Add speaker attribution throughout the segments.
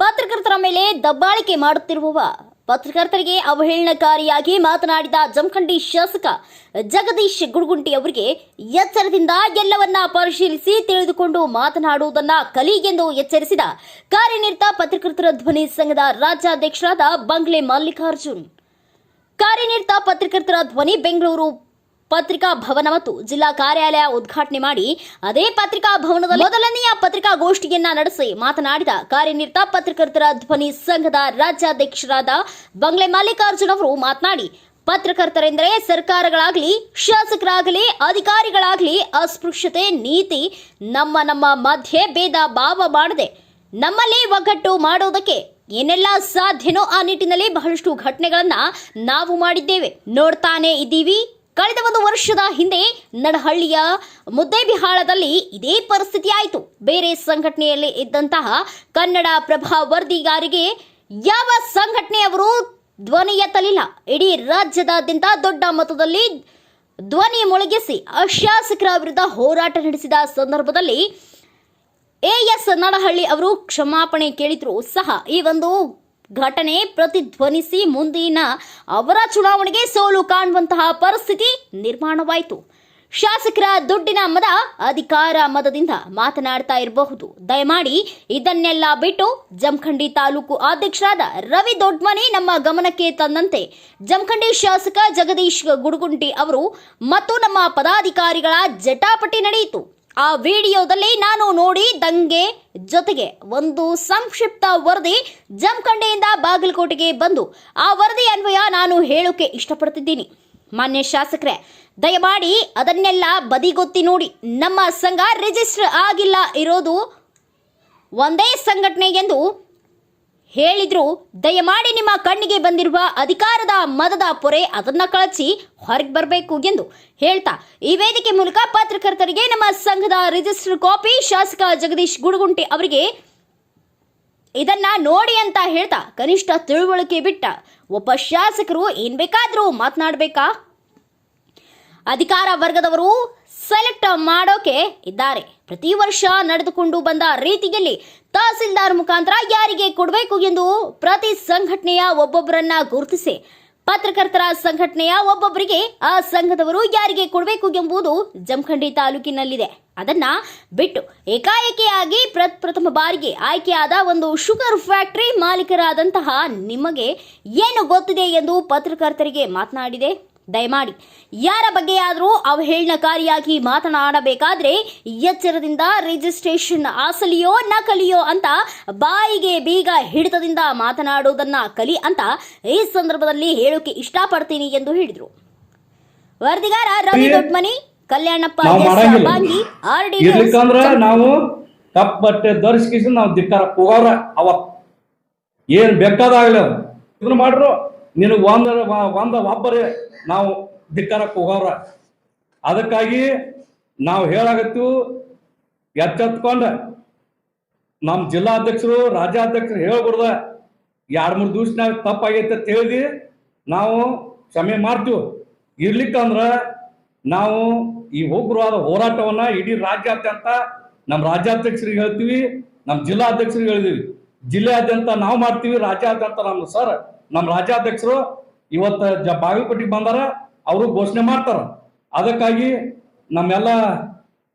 Speaker 1: ಪತ್ರಕರ್ತರ ಮೇಲೆ ದಬ್ಬಾಳಿಕೆ ಮಾಡುತ್ತಿರುವವ ಪತ್ರಕರ್ತರಿಗೆ ಅವಹೇಳನಕಾರಿಯಾಗಿ ಮಾತನಾಡಿದ ಜಮಖಂಡಿ ಶಾಸಕ ಜಗದೀಶ್ ಗುಡುಗುಂಟಿ ಅವರಿಗೆ ಎಚ್ಚರದಿಂದ ಎಲ್ಲವನ್ನ ಪರಿಶೀಲಿಸಿ ತಿಳಿದುಕೊಂಡು ಮಾತನಾಡುವುದನ್ನ ಕಲಿ ಎಂದು ಎಚ್ಚರಿಸಿದ ಕಾರ್ಯನಿರತ ಪತ್ರಕರ್ತರ ಧ್ವನಿ ಸಂಘದ ರಾಜ್ಯಾಧ್ಯಕ್ಷರಾದ ಬಂಗ್ಲೆ ಮಲ್ಲಿಕಾರ್ಜುನ್. ಕಾರ್ಯನಿರತ ಪತ್ರಕರ್ತರ ಧ್ವನಿ ಬೆಂಗಳೂರು ಪತ್ರಿಕಾ ಭವನ ಮತ್ತು ಜಿಲ್ಲಾ ಕಾರ್ಯಾಲಯ ಉದ್ಘಾಟನೆ ಮಾಡಿ ಅದೇ ಪತ್ರಿಕಾ ಭವನದಲ್ಲಿ ಮೊದಲನೆಯ ಪತ್ರಿಕಾಗೋಷ್ಠಿಯನ್ನ ನಡೆಸಿ ಮಾತನಾಡಿದ ಕಾರ್ಯನಿರತ ಪತ್ರಕರ್ತರ ಧ್ವನಿ ಸಂಘದ ರಾಜ್ಯಾಧ್ಯಕ್ಷರಾದ ಬಂಗ್ಲೆ ಮಲ್ಲಿಕಾರ್ಜುನ್ ಅವರು ಮಾತನಾಡಿ, ಪತ್ರಕರ್ತರೆಂದರೆ ಸರ್ಕಾರಗಳಾಗಲಿ, ಶಾಸಕರಾಗಲಿ, ಅಧಿಕಾರಿಗಳಾಗಲಿ ಅಸ್ಪೃಶ್ಯತೆ, ನೀತಿ, ನಮ್ಮ ನಮ್ಮ ಮಧ್ಯೆ ಭೇದ ಭಾವ ಮಾಡದೆ ನಮ್ಮಲ್ಲಿ ಒಗ್ಗಟ್ಟು ಮಾಡೋದಕ್ಕೆ ಏನೆಲ್ಲ ಸಾಧ್ಯನೋ ಆ ನಿಟ್ಟಿನಲ್ಲಿ ಬಹಳಷ್ಟು ಘಟನೆಗಳನ್ನ ನಾವು ಮಾಡಿದ್ದೇವೆ. ನೋಡ್ತಾನೆ ಇದ್ದೀವಿ. ಕಳೆದ ಒಂದು ವರ್ಷದ ಹಿಂದೆ ನಡಹಳ್ಳಿಯ ಮುದ್ದೇಬಿಹಾಳದಲ್ಲಿ ಇದೇ ಪರಿಸ್ಥಿತಿ ಆಯಿತು. ಬೇರೆ ಸಂಘಟನೆಯಲ್ಲಿ ಇದ್ದಂತಹ ಕನ್ನಡ ಪ್ರಭಾ ವರದಿಗಾರಿಗೆ ಯಾವ ಸಂಘಟನೆಯವರು ಧ್ವನಿ ಎತ್ತಲಿಲ್ಲ. ಇಡೀ ರಾಜ್ಯದಾದ್ಯಂತ ದೊಡ್ಡ ಮತದಲ್ಲಿ ಧ್ವನಿ ಮೊಳಗಿಸಿ ಅಶಾಸಕರ ವಿರುದ್ಧ ಹೋರಾಟ ನಡೆಸಿದ ಸಂದರ್ಭದಲ್ಲಿ ಎ ಎಸ್ ನಡಹಳ್ಳಿ ಅವರು ಕ್ಷಮಾಪಣೆ ಕೇಳಿದ್ರು. ಸಹ ಈ ಒಂದು ಘಟನೆ ಪ್ರತಿಧ್ವನಿಸಿ ಮುಂದಿನ ಅವರ ಚುನಾವಣೆಗೆ ಸೋಲು ಕಾಣುವಂತಹ ಪರಿಸ್ಥಿತಿ ನಿರ್ಮಾಣವಾಯಿತು. ಶಾಸಕರ ದುಡ್ಡಿನ ಮದ, ಅಧಿಕಾರ ಮದದಿಂದ ಮಾತನಾಡ್ತಾ ಇರಬಹುದು. ದಯಮಾಡಿ ಇದನ್ನೆಲ್ಲ ಬಿಟ್ಟು ಜಮಖಂಡಿ ತಾಲೂಕು ಅಧ್ಯಕ್ಷರಾದ ರವಿ ದೊಡ್ಮನಿ ನಮ್ಮ ಗಮನಕ್ಕೆ ತಂದಂತೆ ಜಮಖಂಡಿ ಶಾಸಕ ಜಗದೀಶ್ ಗುಡುಗುಂಟಿ ಅವರು ಮತ್ತು ನಮ್ಮ ಪದಾಧಿಕಾರಿಗಳ ಜಟಾಪಟಿ ನಡೆಯಿತು. ಆ ವಿಡಿಯೋದಲ್ಲಿ ನಾನು ನೋಡಿ ದಂಗೆ ಜೊತೆಗೆ ಒಂದು ಸಂಕ್ಷಿಪ್ತ ವರದಿ ಜಮಖಂಡೆಯಿಂದ ಬಾಗಲಕೋಟೆಗೆ ಬಂದು, ಆ ವರದಿ ಅನ್ವಯ ನಾನು ಹೇಳೋಕೆ ಇಷ್ಟಪಡ್ತಿದ್ದೀನಿ. ಮಾನ್ಯ ಶಾಸಕರೇ, ದಯಮಾಡಿ ಅದನ್ನೆಲ್ಲ ಬದಿಗೊತ್ತಿ ನೋಡಿ. ನಮ್ಮ ಸಂಘ ರಿಜಿಸ್ಟರ್ ಆಗಿಲ್ಲ ಇರೋದು ಒಂದೇ ಸಂಘಟನೆ ಎಂದು ಹೇಳಿದ್ರು, ದಯಮಾಡಿ ನಿಮ್ಮ ಕಣ್ಣಿಗೆ ಬಂದಿರುವ ಅಧಿಕಾರದ ಮದದ ಪೊರೆ ಅದನ್ನ ಕಳಚಿ ಹೊರಗೆ ಬರಬೇಕು ಎಂದು ಹೇಳ್ತಾ, ಈ ವೇದಿಕೆ ಮೂಲಕ ಪತ್ರಕರ್ತರಿಗೆ ನಮ್ಮ ಸಂಘದ ರಿಜಿಸ್ಟರ್ ಕಾಪಿ ಶಾಸಕ ಜಗದೀಶ್ ಗುಡುಗುಂಟಿ ಅವರಿಗೆ ಇದನ್ನ ನೋಡಿ ಅಂತ ಹೇಳ್ತಾ ಕನಿಷ್ಠ ತಿಳುವಳಿಕೆ ಬಿಟ್ಟ ಒಬ್ಬ ಶಾಸಕರು ಏನ್ ಬೇಕಾದ್ರೂ ಮಾತನಾಡಬೇಕಾ? ಅಧಿಕಾರ ವರ್ಗದವರು ಸೆಲೆಕ್ಟ್ ಮಾಡೋಕೆ ಇದ್ದಾರೆ. ಪ್ರತಿ ವರ್ಷ ನಡೆದುಕೊಂಡು ಬಂದ ರೀತಿಯಲ್ಲಿ ತಹಸೀಲ್ದಾರ್ ಮುಖಾಂತರ ಯಾರಿಗೆ ಕೊಡಬೇಕು ಎಂದು ಪ್ರತಿ ಸಂಘಟನೆಯ ಒಬ್ಬೊಬ್ಬರನ್ನ ಗುರುತಿಸಿ ಪತ್ರಕರ್ತರ ಸಂಘಟನೆಯ ಒಬ್ಬೊಬ್ಬರಿಗೆ ಆ ಸಂಘದವರು ಯಾರಿಗೆ ಕೊಡಬೇಕು ಎಂಬುದು ಜಮಖಂಡಿ ತಾಲೂಕಿನಲ್ಲಿದೆ. ಅದನ್ನ ಬಿಟ್ಟು ಏಕಾಏಕಿಯಾಗಿ ಪ್ರಪ್ರಥಮ ಬಾರಿಗೆ ಆಯ್ಕೆಯಾದ ಒಂದು ಶುಗರ್ ಫ್ಯಾಕ್ಟರಿ ಮಾಲೀಕರಾದಂತಹ ನಿಮಗೆ ಏನು ಗೊತ್ತಿದೆ ಎಂದು ಪತ್ರಕರ್ತರಿಗೆ ಮಾತನಾಡಿದೆ. ದಯಮಾಡಿ. ಯಾರ ಬಗ್ಗೆಯಾದರೂ ಅವಹೇಳನಕಾರಿಯಾಗಿ ಮಾತನಾಡಬೇಕಾದ್ರೆ ಎಚ್ಚರದಿಂದ ರಿಜಿಸ್ಟ್ರೇಷನ್ ಆಸಲಿಯೋ ನಕಲಿಯೋ ಅಂತ ಬಾಯಿಗೆ ಬೀಗ ಹಿಡಿತದಿಂದ ಮಾತನಾಡುವುದನ್ನ ಕಲಿ ಅಂತ ಈ ಸಂದರ್ಭದಲ್ಲಿ ಹೇಳೋಕೆ ಇಷ್ಟಪಡ್ತೀನಿ ಎಂದು ಹೇಳಿದರು. ವರದಿಗಾರ ರವಿ ದೊಡ್ಮನಿ ಕಲ್ಯಾಣಪ್ಪ. ಬಾಂಗಿ ಆರ್ ಡಿ
Speaker 2: ನಾವು ಕಪ್ ಬಟ್ಟೆ ಧರಿಸ್ಕಿಸಿ ನಾವು ದಿಕ್ಕಾರ ಹೋಗವ್ರ ಅವ. ಏನ್ ಬೇಕಾದಾಗಲಿ ಇದನ್ನ ಮಾಡ್ರು. ನಿನಗ್ ಒಂದ ಒಂದ ಒಬ್ಬರೇ ನಾವು ಧಿಕ್ಕಾರಕ್ಕೆ ಹೋಗೋರ ಅದಕ್ಕಾಗಿ ನಾವು ಹೇಳಾಗತ್ತು ಎತ್ತೆತ್ಕೊಂಡ ನಮ್ಮ ಜಿಲ್ಲಾಧ್ಯಕ್ಷರು ರಾಜ್ಯಾಧ್ಯಕ್ಷರು ಹೇಳ್ಬಿಡ್ದ ಎರಡ್ ಮೂರು ದಿವ್ಸನಾಗ ತಪ್ಪಾಗೈತೆ ಅಂತ ಹೇಳಿ ನಾವು ಕ್ಷಮೆ ಮಾಡ್ತೀವಿ. ಇರ್ಲಿಕ್ಕಂದ್ರೆ ನಾವು ಈ ಉಗ್ರವಾದ ಹೋರಾಟವನ್ನ ಇಡೀ ರಾಜ್ಯಾದ್ಯಂತ ನಮ್ಮ ರಾಜ್ಯಾಧ್ಯಕ್ಷರಿಗೆ ಹೇಳ್ತೀವಿ ನಮ್ಮ ಜಿಲ್ಲಾಧ್ಯಕ್ಷರಿಗೆ ಹೇಳಿದೀವಿ. ಜಿಲ್ಲೆಯಾದ್ಯಂತ ನಾವು ಮಾಡ್ತೀವಿ, ರಾಜ್ಯಾದ್ಯಂತ ನಮ್ಮ ಸರ್ ನಮ್ಮ ರಾಜ್ಯಾಧ್ಯಕ್ಷರು ಇವತ್ತು ಜ ಬಾಗಲಕೋಟೆಗೆ ಬಂದಾರ, ಅವರು ಘೋಷಣೆ ಮಾಡ್ತಾರ. ಅದಕ್ಕಾಗಿ ನಮ್ಮೆಲ್ಲ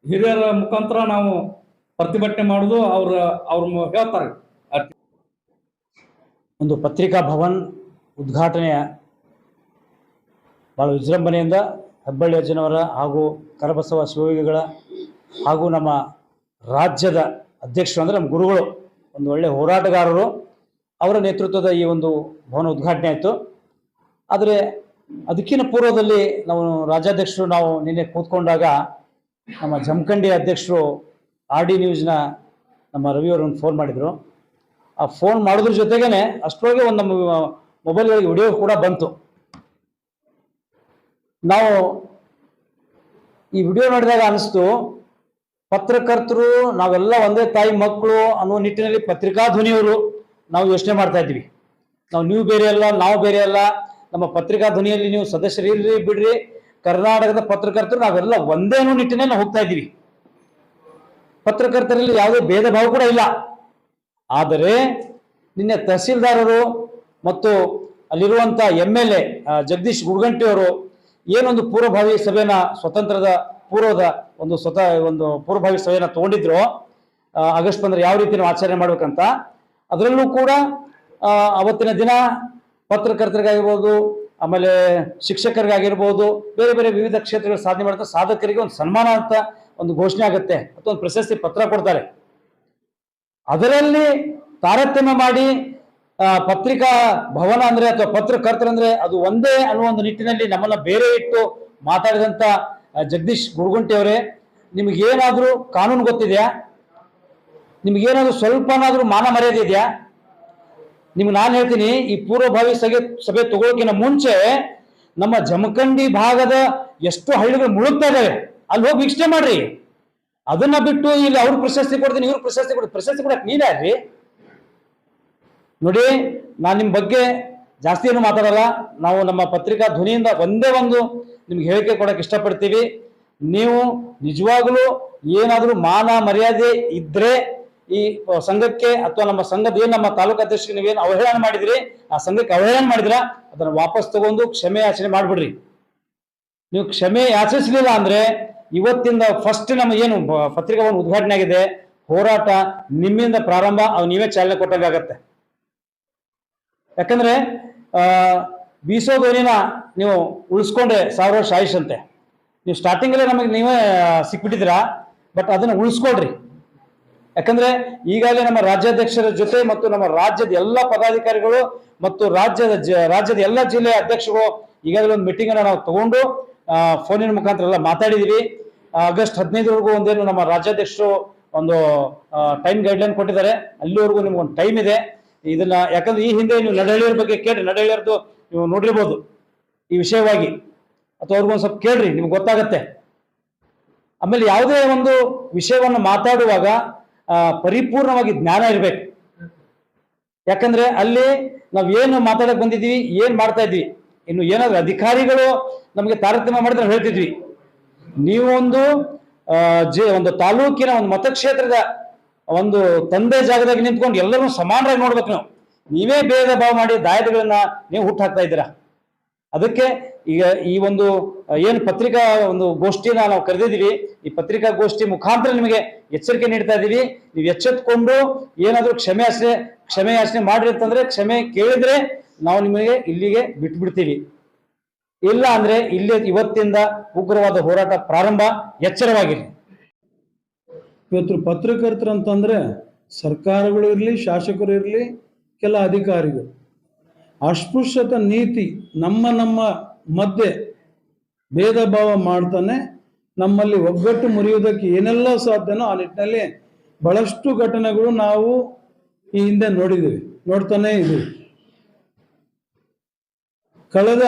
Speaker 2: ಹಿರಿಯರ ಮುಖಾಂತರ ನಾವು ಪ್ರತಿಭಟನೆ ಮಾಡೋದು ಅವ್ರ ಅವ್ರ ಹೇಳ್ತಾರೆ.
Speaker 3: ಒಂದು ಪತ್ರಿಕಾ ಭವನ್ ಉದ್ಘಾಟನೆಯ ಭಾಳ ವಿಜೃಂಭಣೆಯಿಂದ ಹೆಬ್ಬಳ್ಳಿ ಅಜ್ಜನವರ ಹಾಗೂ ಕರಬಸವ ಶಿವಯೋಗಿಗಳ ಹಾಗೂ ನಮ್ಮ ರಾಜ್ಯದ ಅಧ್ಯಕ್ಷರು ಅಂದರೆ ನಮ್ಮ ಗುರುಗಳು. ಒಂದು ಒಳ್ಳೆ ಹೋರಾಟಗಾರರು ಅವರ ನೇತೃತ್ವದ ಈ ಒಂದು ಭವನ ಉದ್ಘಾಟನೆ ಆಯಿತು. ಆದರೆ ಅದಕ್ಕಿಂತ ಪೂರ್ವದಲ್ಲಿ ನಾವು ರಾಜ್ಯಾಧ್ಯಕ್ಷರು ನಾವು ನಿನ್ನೆ ಕೂತ್ಕೊಂಡಾಗ ನಮ್ಮ ಜಮಖಂಡಿ ಅಧ್ಯಕ್ಷರು ಆರ್ ಡಿ ನ್ಯೂಸ್ನ ನಮ್ಮ ರವಿಯವರನ್ನು ಫೋನ್ ಮಾಡಿದರು. ಆ ಫೋನ್ ಮಾಡೋದ್ರ ಜೊತೆಗೇ ಅಷ್ಟರೊಳಗೆ ಒಂದು ನಮ್ಮ ಮೊಬೈಲ್ಗಳಿಗೆ ವಿಡಿಯೋ ಕೂಡ ಬಂತು. ನಾವು ಈ ವಿಡಿಯೋ ನೋಡಿದಾಗ ಅನಿಸ್ತು ಪತ್ರಕರ್ತರು, ನಾವೆಲ್ಲ ಒಂದೇ ತಾಯಿ ಮಕ್ಕಳು ಅನ್ನೋ ನಿಟ್ಟಿನಲ್ಲಿ ಪತ್ರಿಕಾ ಧ್ವನಿಯವರು ನಾವು ಯೋಚನೆ ಮಾಡ್ತಾ ಇದ್ವಿ ನಾವು ನೀವು ಬೇರೆ ಅಲ್ಲ, ನಾವು ಬೇರೆ ಅಲ್ಲ, ನಮ್ಮ ಪತ್ರಿಕಾ ಧ್ವನಿಯಲ್ಲಿ ನೀವು ಸದಸ್ಯರು ಇರ್ರಿ, ಬಿಡ್ರಿ, ಕರ್ನಾಟಕದ ಪತ್ರಕರ್ತರು, ನಾವೆಲ್ಲ ಒಂದೇ ಅನ್ನೋ ನಿಟ್ಟಿನಲ್ಲಿ ಹೋಗ್ತಾ ಇದ್ದೀವಿ. ಪತ್ರಕರ್ತರಲ್ಲಿ ಯಾವುದೇ ಭೇದ ಭಾವ ಕೂಡ ಇಲ್ಲ. ಆದರೆ ನಿನ್ನೆ ತಹಸೀಲ್ದಾರರು ಮತ್ತು ಅಲ್ಲಿರುವಂತ M L A Jagadish Gudaganti ಅವರು ಏನೊಂದು ಪೂರ್ವಭಾವಿ ಸಭೆನ ಸ್ವತಂತ್ರದ ಪೂರ್ವದ ಒಂದು ಸ್ವತಃ ಒಂದು ಪೂರ್ವಭಾವಿ ಸಭೆಯನ್ನು ತಗೊಂಡಿದ್ರು. ಆಗಸ್ಟ್ ಬಂದ್ರೆ ಯಾವ ರೀತಿ ನಾವು ಆಚರಣೆ ಮಾಡ್ಬೇಕಂತ. ಅದರಲ್ಲೂ ಕೂಡ ಅವತ್ತಿನ ದಿನ ಪತ್ರಕರ್ತರಿಗಾಗಿರ್ಬೋದು ಆಮೇಲೆ ಶಿಕ್ಷಕರಿಗಾಗಿರ್ಬೋದು ಬೇರೆ ಬೇರೆ ವಿವಿಧ ಕ್ಷೇತ್ರಗಳ ಸಾಧನೆ ಮಾಡಿದ ಸಾಧಕರಿಗೆ ಒಂದು ಸನ್ಮಾನ ಅಂತ ಒಂದು ಘೋಷಣೆ ಆಗುತ್ತೆ. ಅಥವಾ ಒಂದು ಪ್ರಶಸ್ತಿ ಪತ್ರ ಕೊಡ್ತಾರೆ. ಅದರಲ್ಲಿ ತಾರತಮ್ಯ ಮಾಡಿ ಪತ್ರಿಕಾ ಭವನ ಅಂದ್ರೆ ಅಥವಾ ಪತ್ರಕರ್ತರಂದ್ರೆ ಅದು ಒಂದೇ ಅನ್ನುವ ಒಂದು ನಿಟ್ಟಿನಲ್ಲಿ ನಮ್ಮನ್ನ ಬೇರೆ ಇಟ್ಟು ಮಾತಾಡಿದಂತ ಆ, ಜಗದೀಶ್ ಗುರುಗುಂಟಿ ಅವರೇ, ನಿಮಗೇನಾದ್ರೂ ಕಾನೂನು ಗೊತ್ತಿದೆಯಾ? ನಿಮಗೇನಾದರೂ ಸ್ವಲ್ಪನಾದರೂ ಮಾನ ಮರ್ಯಾದೆ ಇದೆಯಾ? ನಿಮ್ಗೆ ನಾನು ಹೇಳ್ತೀನಿ, ಈ ಪೂರ್ವಭಾವಿ ಸಭೆ ಸಭೆ ತಗೊಳಕಿನ ಮುಂಚೆ ನಮ್ಮ ಜಮಖಂಡಿ ಭಾಗದ ಎಷ್ಟು ಹಳ್ಳಿಗಳು ಮುಳುಗ್ತಾ ಇದಾವೆ. ಅಲ್ಲಿ ಹೋಗಿ ವೀಕ್ಷಣೆ ಮಾಡ್ರಿ. ಅದನ್ನ ಬಿಟ್ಟು ಇಲ್ಲಿ ಅವ್ರ ಪ್ರಶಸ್ತಿ ಕೊಡ್ತೀನಿ, ಇವ್ರು ಪ್ರಶಸ್ತಿ ಕೊಡ್ತೀನಿ. ಪ್ರಶಸ್ತಿ ಕೊಡಕ್ ನೀನೇ ಅಲ್ರಿ ನೋಡಿ, ನಾನು ನಿಮ್ಮ ಬಗ್ಗೆ ಜಾಸ್ತಿ ಏನು ಮಾತಾಡಲ್ಲ. ನಾವು ನಮ್ಮ ಪತ್ರಿಕಾ ಧ್ವನಿಯಿಂದ ಒಂದೇ ಒಂದು ನಿಮ್ಗೆ ಹೇಳಿಕೆ ಕೊಡಕ್ಕೆ ಇಷ್ಟಪಡ್ತೀವಿ. ನೀವು ನಿಜವಾಗ್ಲೂ ಏನಾದರೂ ಮಾನ ಮರ್ಯಾದೆ ಇದ್ರೆ ಈ ಸಂಘಕ್ಕೆ ಅಥವಾ ನಮ್ಮ ಸಂಘದ ಏನು ನಮ್ಮ ತಾಲೂಕು ಅಧ್ಯಕ್ಷರಿಗೆ ನೀವೇನು ಅವಹೇಳನ ಮಾಡಿದ್ರಿ, ಆ ಸಂಘಕ್ಕೆ ಅವಹೇಳನ ಮಾಡಿದ್ರ, ಅದನ್ನು ವಾಪಸ್ ತಗೊಂಡು ಕ್ಷಮೆ ಯಾಚನೆ ಮಾಡಿಬಿಡ್ರಿ. ನೀವು ಕ್ಷಮೆ ಯಾಚಿಸಲಿಲ್ಲ ಅಂದ್ರೆ ಇವತ್ತಿಂದ ಫಸ್ಟ್ ನಮ್ಮ ಏನು ಬ- ಪತ್ರಿಕಾ ಒಂದು ಉದ್ಘಾಟನೆ ಆಗಿದೆ. ಹೋರಾಟ ನಿಮ್ಮಿಂದ ಪ್ರಾರಂಭ, ಅವು ನೀವೇ ಚಾಲನೆ ಕೊಟ್ಟಂಗಾಗತ್ತೆ. ಯಾಕಂದ್ರೆ, ಆ, ಬೀಸೋ ಧ್ವನಿನ ನೀವು ಉಳಿಸ್ಕೊಂಡ್ರೆ ಸಾವಿರ ವರ್ಷ ಆಯುಷ್ ಅಂತೆ ನೀವು ಸ್ಟಾರ್ಟಿಂಗಲ್ಲೇ ನಮಗೆ ನೀವೇ ಸಿಕ್ಬಿಟ್ಟಿದ್ದೀರಾ ಬಟ್ ಅದನ್ನ ಉಳಿಸ್ಕೊಳ್ರಿ. ಯಾಕಂದ್ರೆ, ಈಗಾಗಲೇ ನಮ್ಮ ರಾಜ್ಯಾಧ್ಯಕ್ಷರ ಜೊತೆ ಮತ್ತು ನಮ್ಮ ರಾಜ್ಯದ ಎಲ್ಲ ಪದಾಧಿಕಾರಿಗಳು ಮತ್ತು ರಾಜ್ಯದ ರಾಜ್ಯದ ಎಲ್ಲ ಜಿಲ್ಲೆಯ ಅಧ್ಯಕ್ಷರು ಈಗಾಗಲೇ ಒಂದು ಮೀಟಿಂಗ್ ಅನ್ನು ನಾವು ತಗೊಂಡು ಫೋನಿನ ಮುಖಾಂತರ ಎಲ್ಲ ಮಾತಾಡಿದೀವಿ. ಆಗಸ್ಟ್ ಹದಿನೈದರವರೆಗೂ ಒಂದೇನು ನಮ್ಮ ರಾಜ್ಯಾಧ್ಯಕ್ಷರು ಒಂದು ಟೈಮ್ ಗೈಡ್ಲೈನ್ ಕೊಟ್ಟಿದ್ದಾರೆ. ಅಲ್ಲಿವರೆಗೂ ನಿಮ್ಗೊಂದು ಟೈಮ್ ಇದೆ. ಇದನ್ನ ಯಾಕಂದ್ರೆ ಈ ಹಿಂದೆ ನೀವು ನಡಹಳ್ಳಿಯವ್ರ ಬಗ್ಗೆ ಕೇಳ್ರಿ. ನಡಹಳ್ಳಿಯವ್ರದ್ದು ನೀವು ನೋಡಿರ್ಬೋದು. ಈ ವಿಷಯವಾಗಿ ಅಥವಾ ಅವ್ರಿಗೊಂದು ಸ್ವಲ್ಪ ಕೇಳ್ರಿ, ನಿಮ್ಗೆ ಗೊತ್ತಾಗತ್ತೆ. ಆಮೇಲೆ ಯಾವುದೇ ಒಂದು ವಿಷಯವನ್ನು ಮಾತಾಡುವಾಗ ಪರಿಪೂರ್ಣವಾಗಿ ಜ್ಞಾನ ಇರಬೇಕು. ಯಾಕಂದ್ರೆ ಅಲ್ಲಿ ನಾವು ಏನು ಮಾತಾಡಕ್ ಬಂದಿದ್ದೀವಿ, ಏನ್ ಮಾಡ್ತಾ ಇದ್ವಿ ಇನ್ನು ಏನಾದ್ರೂ ಅಧಿಕಾರಿಗಳು ನಮಗೆ ತಾರತಮ್ಯ ಮಾಡಿದ್ರೆ ಹೇಳ್ತಿದ್ವಿ. ನೀವು ಒಂದು ಒಂದು ತಾಲೂಕಿನ ಒಂದು ಮತಕ್ಷೇತ್ರದ ಒಂದು ತಂದೆ ಜಾಗದಾಗ ನಿಂತ್ಕೊಂಡು ಎಲ್ಲರೂ ಸಮಾನರಾಗಿ ನೋಡ್ಬೇಕು ನಾವು. ನೀವೇ ಭೇದ ಭಾವ ಮಾಡಿ ದಾಯದಗಳನ್ನ ನೀವು ಹುಟ್ಟು ಹಾಕ್ತಾ ಇದ್ದೀರಾ? ಅದಕ್ಕೆ ಈಗ ಈ ಒಂದು ಏನು ಪತ್ರಿಕಾ ಒಂದು ಗೋಷ್ಠಿನ ನಾವು ಕರೆದಿದ್ದೀವಿ. ಈ ಪತ್ರಿಕಾಗೋಷ್ಠಿ ಮುಖಾಂತರ ನಿಮಗೆ ಎಚ್ಚರಿಕೆ ನೀಡ್ತಾ ಇದ್ದೀವಿ. ನೀವು ಎಚ್ಚೆತ್ಕೊಂಡು ಏನಾದರೂ ಕ್ಷಮೆ ಯಾಚನೆ ಕ್ಷಮೆ ಯಾಚನೆ ಮಾಡ್ರಿ ಅಂತಂದ್ರೆ, ಕ್ಷಮೆ ಕೇಳಿದ್ರೆ ನಾವು ನಿಮಗೆ ಇಲ್ಲಿಗೆ ಬಿಟ್ಬಿಡ್ತೀವಿ. ಇಲ್ಲ ಅಂದ್ರೆ ಇಲ್ಲಿ ಇವತ್ತಿಂದ ಉಗ್ರವಾದ ಹೋರಾಟ ಪ್ರಾರಂಭ ಎಚ್ಚರವಾಗಿರಿ.
Speaker 4: ಇವತ್ತು ಪತ್ರಕರ್ತರು ಅಂತಂದರೆ ಸರ್ಕಾರಗಳು ಇರಲಿ, ಶಾಸಕರು ಇರಲಿ, ಕೆಲ ಅಧಿಕಾರಿಗಳು. ಅಸ್ಪೃಶ್ಯತ ನೀತಿ ನಮ್ಮ ನಮ್ಮ ಮಧ್ಯೆ ಭೇದ ಭಾವ ಮಾಡ್ತಾನೆ, ನಮ್ಮಲ್ಲಿ ಒಗ್ಗಟ್ಟು ಮುರಿಯುವುದಕ್ಕೆ ಏನೆಲ್ಲ ಸಾಧ್ಯನೋ ಆ ನಿಟ್ಟಿನಲ್ಲಿ ಬಹಳಷ್ಟು ಘಟನೆಗಳು ನಾವು ಈ ಹಿಂದೆ ನೋಡಿದ್ದೀವಿ, ನೋಡ್ತಾನೆ ಇದ್ದೀವಿ. ಕಳೆದ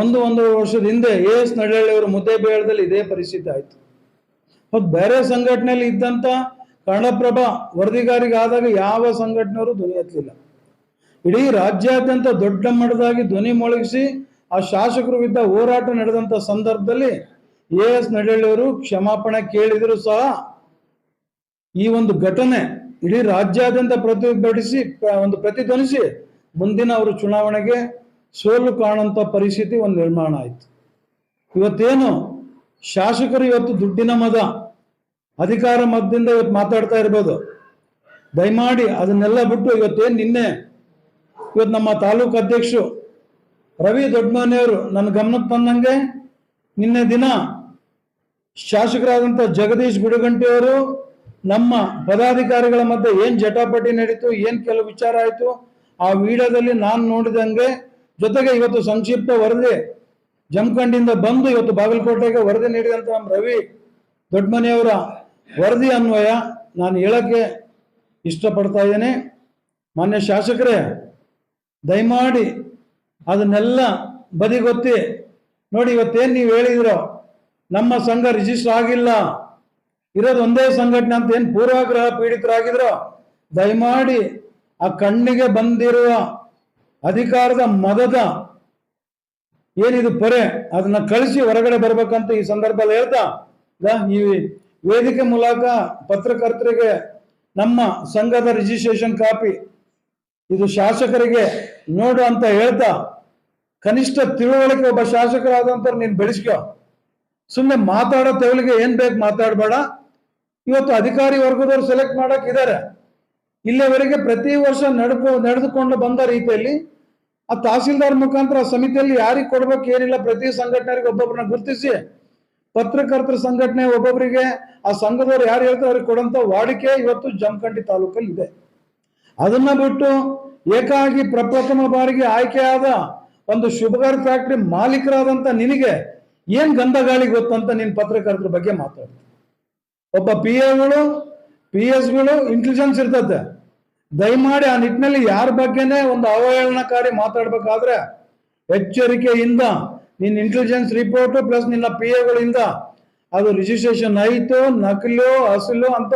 Speaker 4: ಒಂದು, ಒಂದೂವರೆ ವರ್ಷದ ಹಿಂದೆ ಎ ಎಸ್ ನಡಹಳ್ಳಿಯವರು ಮುದ್ದೇಬೇಳದಲ್ಲಿ ಇದೇ ಪರಿಸ್ಥಿತಿ ಆಯಿತು. ಹೌದು ಬೇರೆ ಸಂಘಟನೆಯಲ್ಲಿ ಇದ್ದಂತ ಕನ್ನಡಪ್ರಭ ವರದಿಗಾರಿಗಾದಾಗ ಯಾವ ಸಂಘಟನೆಯವರು ಧ್ವನಿ ಎತ್ತಲಿಲ್ಲ. ಇಡೀ ರಾಜ್ಯಾದ್ಯಂತ ದೊಡ್ಡ ಮಟ್ಟದಾಗಿ ಧ್ವನಿ ಮೊಳಗಿಸಿ ಆ ಶಾಸಕರು ಇದ್ದ ಹೋರಾಟ ನಡೆದಂಥ ಸಂದರ್ಭದಲ್ಲಿ ಎ ಎಸ್ ನಡಹಳ್ಳಿಯವರು ಕ್ಷಮಾಪಣೆ ಕೇಳಿದ್ರು ಸಹ ಈ ಒಂದು ಘಟನೆ ಇಡೀ ರಾಜ್ಯಾದ್ಯಂತ ಪ್ರತಿಭಟಿಸಿ ಒಂದು ಪ್ರತಿಧ್ವನಿಸಿ ಮುಂದಿನ ಅವರು ಚುನಾವಣೆಗೆ ಸೋಲು ಕಾಣುವಂಥ ಪರಿಸ್ಥಿತಿ ಒಂದು ನಿರ್ಮಾಣ ಆಯಿತು. ಇವತ್ತೇನು ಶಾಸಕರು ಇವತ್ತು ದುಡ್ಡಿನ ಮದ, ಅಧಿಕಾರ ಮತದಿಂದ ಇವತ್ತು ಮಾತಾಡ್ತಾ ಇರ್ಬೋದು. ದಯಮಾಡಿ ಅದನ್ನೆಲ್ಲ ಬಿಟ್ಟು ಇವತ್ತೇನು ನಿನ್ನೆ ಇವತ್ತು ನಮ್ಮ ತಾಲೂಕು ಅಧ್ಯಕ್ಷರು ರವಿ ದೊಡ್ಡಮನೆಯವರು ನನ್ನ ಗಮನಕ್ಕೆ ಬಂದಂಗೆ ನಿನ್ನೆ ದಿನ ಶಾಸಕರಾದಂಥ ಜಗದೀಶ್ ಗುಡಗಂಟಿಯವರು ನಮ್ಮ ಪದಾಧಿಕಾರಿಗಳ ಮಧ್ಯೆ ಏನು ಜಟಾಪಟಿ ನಡೀತು, ಏನು ಕೆಲವು ವಿಚಾರ ಆಯಿತು, ಆ ವಿಡಿಯೋದಲ್ಲಿ ನಾನು ನೋಡಿದಂಗೆ ಜೊತೆಗೆ ಇವತ್ತು ಸಂಕ್ಷಿಪ್ತ ವರದಿ ಜಮಖಂಡಿಂದ ಬಂದು ಇವತ್ತು ಬಾಗಲಕೋಟೆಗೆ ವರದಿ ನೀಡಿದಂತ ನಮ್ಮ ರವಿ ದೊಡ್ಡಮನೆಯವರ ವರದಿ ಅನ್ವಯ ನಾನು ಹೇಳಕ್ಕೆ ಇಷ್ಟಪಡ್ತಾ ಇದ್ದೇನೆ. ಮಾನ್ಯ ಶಾಸಕರೇ, ದಯಮಾಡಿ ಅದನ್ನೆಲ್ಲ ಬದಿಗೊತ್ತಿ ನೋಡಿ, ಇವತ್ತೇನು ನೀವು ಹೇಳಿದಿರೋ, ನಮ್ಮ ಸಂಘ ರಿಜಿಸ್ಟರ್ ಆಗಿಲ್ಲ, ಇರೋದು ಒಂದೇ ಸಂಘಟನೆ ಅಂತ ಏನು ಪೂರ್ವಾಗ್ರಹ ಪೀಡಿತರಾಗಿದ್ರೋ, ದಯಮಾಡಿ ಆ ಕಣ್ಣಿಗೆ ಬಂದಿರುವ ಅಧಿಕಾರದ ಮದದ ಏನಿದು ಪೊರೆ? ಅದನ್ನ ಕಳಿಸಿ ಹೊರಗಡೆ ಬರ್ಬೇಕಂತ ಈ ಸಂದರ್ಭದಲ್ಲಿ ಹೇಳ್ತಾ ಈ ವೇದಿಕೆ ಮೂಲಕ ಪತ್ರಕರ್ತರಿಗೆ ನಮ್ಮ ಸಂಘದ ರಿಜಿಸ್ಟ್ರೇಷನ್ ಕಾಪಿ ಇದು ಶಾಸಕರಿಗೆ ನೋಡು ಅಂತ ಹೇಳ್ತಾ, ಕನಿಷ್ಠ ತಿಳುವಳಿಕೆ ಒಬ್ಬ ಶಾಸಕರಾದಂತ ನೀನ್ ಬೆಳೆಸ್ಕೋ. ಸುಮ್ಮನೆ ಮಾತಾಡೋ ತೆವಲಿಗೆ ಏನ್ ಬೇಕು ಮಾತಾಡಬೇಡ. ಇವತ್ತು ಅಧಿಕಾರಿ ವರ್ಗದವ್ರು ಸೆಲೆಕ್ಟ್ ಮಾಡಕ್ ಇದ್ದಾರೆ ಇಲ್ಲಿವರೆಗೆ ಪ್ರತಿ ವರ್ಷ ನಡ್ಕೊ, ನಡೆದುಕೊಂಡು ಬಂದ ರೀತಿಯಲ್ಲಿ ಆ ತಹಸೀಲ್ದಾರ್ ಮುಖಾಂತರ ಸಮಿತಿಯಲ್ಲಿ ಯಾರಿಗೆ ಕೊಡ್ಬೇಕು ಏನಿಲ್ಲ, ಪ್ರತಿ ಸಂಘಟನೆಗೆ ಒಬ್ಬೊಬ್ಬರನ್ನ ಗುರುತಿಸಿ ಪತ್ರಕರ್ತರ ಸಂಘಟನೆ ಒಬ್ಬೊಬ್ಬರಿಗೆ ಆ ಸಂಘದವ್ರು ಯಾರು ಹೇಳ್ತಾರೆ ಅವ್ರಿಗೆ ಕೊಡಂತ ವಾಡಿಕೆ ಇವತ್ತು ಜಮಖಂಡಿ ತಾಲೂಕಲ್ಲಿ ಇದೆ. ಅದನ್ನ ಬಿಟ್ಟು ಏಕಾಗಿ ಪ್ರಪ್ರಥಮ ಬಾರಿಗೆ ಆಯ್ಕೆಯಾದ ಒಂದು ಶುಭಗಾರ್ ಫ್ಯಾಕ್ಟ್ರಿ ಮಾಲೀಕರಾದಂತ ನಿನಗೆ ಏನ್ ಗಂಧ ಗಾಳಿ ಗೊತ್ತಂತ ನಿನ್ ಪತ್ರಕರ್ತರ ಬಗ್ಗೆ ಮಾತಾಡ್ತೀನಿ ಒಬ್ಬ ಪಿ ಎಗಳು ಪಿ ಎಸ್ಗಳು ಇಂಟೆಲಿಜೆನ್ಸ್ ಇರ್ತದೆ ದಯಮಾಡಿ ಆ ನಿಟ್ಟಿನಲ್ಲಿ ಯಾರ ಬಗ್ಗೆನೇ ಒಂದು ಅವಹೇಳನಕಾರಿ ಮಾತಾಡ್ಬೇಕಾದ್ರೆ ಎಚ್ಚರಿಕೆಯಿಂದ, ನಿನ್ನ ಇಂಟೆಲಿಜೆನ್ಸ್ ರಿಪೋರ್ಟ್ ಪ್ಲಸ್ ನಿನ್ನ ಪಿ ಎಗಳಿಂದ ಅದು ರಿಜಿಸ್ಟ್ರೇಷನ್ ಆಯಿತು, ನಕಲು, ಅಸಲು ಅಂತ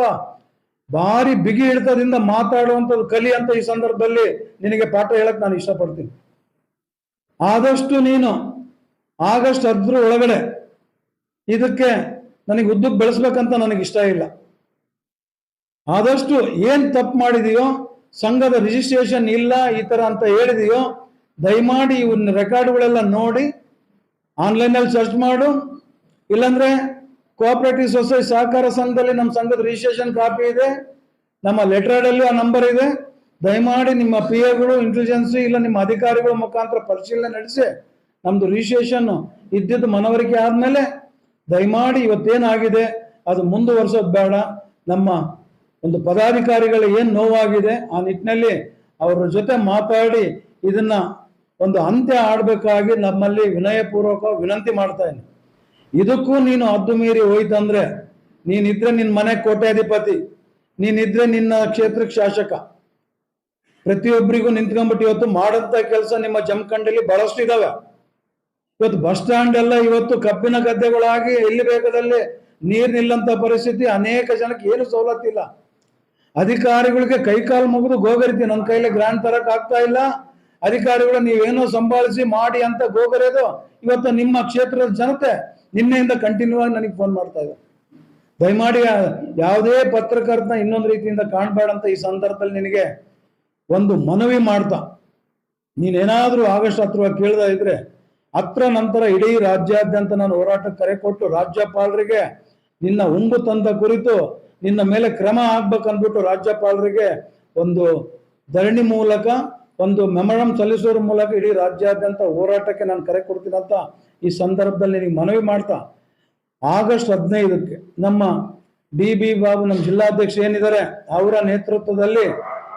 Speaker 4: ಭಾರಿ ಬಿಗಿ ಹಿಡಿತದಿಂದ ಮಾತಾಡುವಂಥದ್ದು ಕಲಿ ಅಂತ ಈ ಸಂದರ್ಭದಲ್ಲಿ ನಿನಗೆ ಪಾಠ ಹೇಳಕ್ಕೆ ನಾನು ಇಷ್ಟಪಡ್ತೀನಿ. ಆದಷ್ಟು ನೀನು ಆಗಸ್ಟ್ ಹದ್ರ ಒಳಗಡೆ ಇದಕ್ಕೆ ನನಗೆ ಉದ್ದಕ್ಕೆ ಬೆಳೆಸ್ಬೇಕಂತ ನನಗೆ ಇಷ್ಟ ಇಲ್ಲ. ಆದಷ್ಟು ಏನ್ ತಪ್ಪು ಮಾಡಿದೆಯೋ, ಸಂಘದ ರಿಜಿಸ್ಟ್ರೇಷನ್ ಇಲ್ಲ, ಈ ತರ ಅಂತ ಹೇಳಿದೆಯೋ, ದಯಮಾಡಿ ಇವನ್ನ ರೆಕಾರ್ಡ್ಗಳೆಲ್ಲ ನೋಡಿ ಆನ್ಲೈನಲ್ಲಿ ಸರ್ಚ್ ಮಾಡು. ಇಲ್ಲಾಂದ್ರೆ ಕೋಆಪರೇಟಿವ್ ಸೊಸೈಟಿ ಸಹಕಾರ ಸಂಘದಲ್ಲಿ ನಮ್ಮ ಸಂಘದ ರಿಜಿಸ್ಟ್ರೇಷನ್ ಕಾಪಿ ಇದೆ, ನಮ್ಮ ಲೆಟರ್ಡಲ್ಲೂ ಆ ನಂಬರ್ ಇದೆ. ದಯಮಾಡಿ ನಿಮ್ಮ ಪಿ ಎಗಳು ಇಂಟೆಲಿಜೆನ್ಸ್ ಇಲ್ಲ ನಿಮ್ಮ ಅಧಿಕಾರಿಗಳ ಮುಖಾಂತರ ಪರಿಶೀಲನೆ ನಡೆಸಿ, ನಮ್ದು ರಿಜಿಸ್ಟ್ರೇಷನ್ ಇದ್ದಿದ್ದು ಮನವರಿಕೆ ಆದ್ಮೇಲೆ, ದಯಮಾಡಿ ಇವತ್ತೇನಾಗಿದೆ, ಅದು ಮುಂದುವರ್ಸೋದು ಬೇಡ. ನಮ್ಮ ಒಂದು ಪದಾಧಿಕಾರಿಗಳು ಏನ್ ನೋವಾಗಿದೆ, ಆ ನಿಟ್ಟಿನಲ್ಲಿ ಅವರ ಜೊತೆ ಮಾತಾಡಿ ಇದನ್ನ ಒಂದು ಅಂತ್ಯ ಆಡ್ಬೇಕಾಗಿ ನಮ್ಮಲ್ಲಿ ವಿನಯಪೂರ್ವಕ ವಿನಂತಿ ಮಾಡ್ತಾ ಇದ್ದೀನಿ. ಇದಕ್ಕೂ ನೀನು ಅದ್ದು ಮೀರಿ ಹೋಯ್ತಂದ್ರೆ, ನೀನಿದ್ರೆ ನಿನ್ನ ಮನೆ ಕೋಟ್ಯಾಧಿಪತಿ, ನೀನಿದ್ರೆ ನಿನ್ನ ಕ್ಷೇತ್ರಕ್ಕೆ ಶಾಸಕ. ಪ್ರತಿಯೊಬ್ಬರಿಗೂ ನಿಂತ್ಕೊಂಡ್ಬಿಟ್ಟು ಇವತ್ತು ಮಾಡಂತ ಕೆಲಸ ನಿಮ್ಮ ಜಮಖಂಡಲ್ಲಿ ಬಹಳಷ್ಟು ಇದಾವೆ. ಇವತ್ತು ಬಸ್ ಸ್ಟ್ಯಾಂಡ್ ಎಲ್ಲ ಇವತ್ತು ಕಬ್ಬಿನ ಗದ್ದೆಗಳಾಗಿ ಎಲ್ಲಿ ಬೇಕಾದಲ್ಲಿ ನೀರ್ ನಿಲ್ಲಂತ ಪರಿಸ್ಥಿತಿ ಅನೇಕ ಜನಕ್ಕೆ ಏನು ಸವಲತ್ತಿಲ್ಲ ಅಧಿಕಾರಿಗಳಿಗೆ ಕೈಕಾಲು ಮುಗಿದು ಗೋಗರಿತಿ ನನ್ನ ಕೈಲಿ ಗ್ರಾಂಡ್ ತರಕ್ ಆಗ್ತಾ ಇಲ್ಲ. ಅಧಿಕಾರಿಗಳು ನೀವೇನೋ ಸಂಭಾಳಿಸಿ ಮಾಡಿ ಅಂತ ಗೋಗರೆದು, ಇವತ್ತು ನಿಮ್ಮ ಕ್ಷೇತ್ರದ ಜನತೆ ನಿನ್ನೆಯಿಂದ ಕಂಟಿನ್ಯೂ ಆಗಿ ನನಗೆ ಫೋನ್ ಮಾಡ್ತಾ ಇದೆ. ದಯಮಾಡಿ ಯಾವುದೇ ಪತ್ರಕರ್ತನ ಇನ್ನೊಂದು ರೀತಿಯಿಂದ ಕಾಣಬೇಡ ಅಂತ ಈ ಸಂದರ್ಭದಲ್ಲಿ ನಿನಗೆ ಒಂದು ಮನವಿ ಮಾಡ್ತಾ. ನೀನೇನಾದರೂ ಆಗಸ್ಟ್ ಹತ್ರ ಕೇಳ್ದ ಇದ್ರೆ, ಹತ್ರ ನಂತರ ಇಡೀ ರಾಜ್ಯಾದ್ಯಂತ ನಾನು ಹೋರಾಟಕ್ಕೆ ಕರೆ ಕೊಟ್ಟು ರಾಜ್ಯಪಾಲರಿಗೆ ನಿನ್ನ ಉಂಬು ತಂದ ಕುರಿತು ನಿನ್ನ ಮೇಲೆ ಕ್ರಮ ಆಗ್ಬೇಕಂದ್ಬಿಟ್ಟು ರಾಜ್ಯಪಾಲರಿಗೆ ಒಂದು ಧರಣಿ ಮೂಲಕ, ಒಂದು ಮೆಮರಂ ಸಲ್ಲಿಸೋದ್ರ ಮೂಲಕ ಇಡೀ ರಾಜ್ಯಾದ್ಯಂತ ಹೋರಾಟಕ್ಕೆ ನಾನು ಕರೆ ಕೊಡ್ತೀನಿ ಅಂತ ಈ ಸಂದರ್ಭದಲ್ಲಿ ನಿನಗೆ ಮನವಿ ಮಾಡ್ತಾ. ಆಗಸ್ಟ್ ಹದಿನೈದಕ್ಕೆ ನಮ್ಮ ಡಿ ಬಿ ಬಾಬು, ನಮ್ಮ ಜಿಲ್ಲಾಧ್ಯಕ್ಷ ಏನಿದ್ದಾರೆ, ಅವರ ನೇತೃತ್ವದಲ್ಲಿ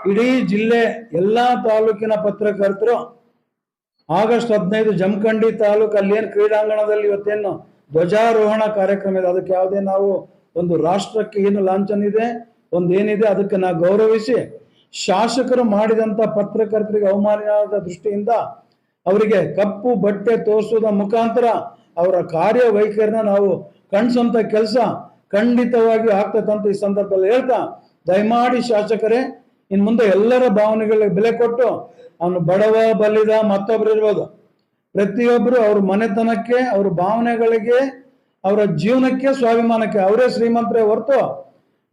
Speaker 4: ಇಡೀ ಜಿಲ್ಲೆ, ಎಲ್ಲಾ ತಾಲೂಕಿನ ಪತ್ರಕರ್ತರು ಆಗಸ್ಟ್ ಹದಿನೈದು ಜಮಖಂಡಿ ತಾಲೂಕು ಅಲ್ಲಿ ಏನು ಕ್ರೀಡಾಂಗಣದಲ್ಲಿ ಇವತ್ತೇನು ಧ್ವಜಾರೋಹಣ ಕಾರ್ಯಕ್ರಮ ಇದೆ, ಅದಕ್ಕೆ ಯಾವುದೇ ನಾವು ಒಂದು ರಾಷ್ಟ್ರಕ್ಕೆ ಏನು ಲಾಂಛನ ಇದೆ ಒಂದು ಏನಿದೆ ಅದಕ್ಕೆ ನಾ ಗೌರವಿಸಿ, ಶಾಸಕರು ಮಾಡಿದಂತ ಪತ್ರಕರ್ತರಿಗೆ ಅವಮಾನದ ದೃಷ್ಟಿಯಿಂದ ಅವರಿಗೆ ಕಪ್ಪು ಬಟ್ಟೆ ತೋರಿಸುವುದ ಮುಖಾಂತರ ಅವರ ಕಾರ್ಯವೈಖರಿನ ನಾವು ಕಣ್ಸಂತ ಕೆಲಸ ಖಂಡಿತವಾಗಿ ಆಗ್ತದಂತ ಈ ಸಂದರ್ಭದಲ್ಲಿ ಹೇಳ್ತಾ, ದಯಮಾಡಿ ಶಾಸಕರೇ, ಇನ್ ಮುಂದೆ ಎಲ್ಲರ ಭಾವನೆಗಳಿಗೆ ಬೆಲೆ ಕೊಟ್ಟು ಅವನು ಬಡವ ಬಲ್ಲಿದ ಮತ್ತೊಬ್ರು ಇರ್ಬೋದು. ಪ್ರತಿಯೊಬ್ಬರು ಅವ್ರ ಮನೆತನಕ್ಕೆ, ಅವ್ರ ಭಾವನೆಗಳಿಗೆ ಅವರ ಜೀವನಕ್ಕೆ, ಸ್ವಾಭಿಮಾನಕ್ಕೆ, ಅವರೇ ಶ್ರೀಮಂತರೇ ಹೊರತು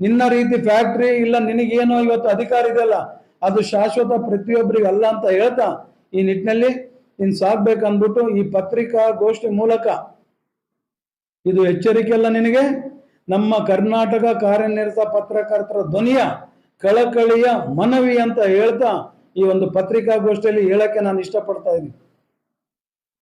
Speaker 4: ನಿನ್ನ ರೀತಿ ಫ್ಯಾಕ್ಟ್ರಿ ಇಲ್ಲ, ನಿನಗೇನು ಇವತ್ತು ಅಧಿಕಾರ ಇದೆಯಲ್ಲ, ಅದು ಶಾಶ್ವತ ಪ್ರತಿಯೊಬ್ಬರಿಗೆ ಅಲ್ಲ ಅಂತ ಹೇಳ್ತಾ ಈ ನಿಟ್ಟಿನಲ್ಲಿ ನೀನ್ ಸಾಗ್ಬೇಕಂದ್ಬಿಟ್ಟು ಈ ಪತ್ರಿಕಾ ಗೋಷ್ಠಿ ಮೂಲಕ ಇದು ಎಚ್ಚರಿಕೆ ಅಲ್ಲ ನಿನಗೆ? ನಮ್ಮ ಕರ್ನಾಟಕ ಕಾರ್ಯನಿರತ ಪತ್ರಕರ್ತರ ಧ್ವನಿಯ ಕಳಕಳಿಯ ಮನವಿ ಅಂತ ಹೇಳ್ತಾ ಈ ಒಂದು ಪತ್ರಿಕಾಗೋಷ್ಠಿಯಲ್ಲಿ ಹೇಳಕ್ಕೆ ನಾನು ಇಷ್ಟಪಡ್ತಾ ಇದ್ದೀನಿ.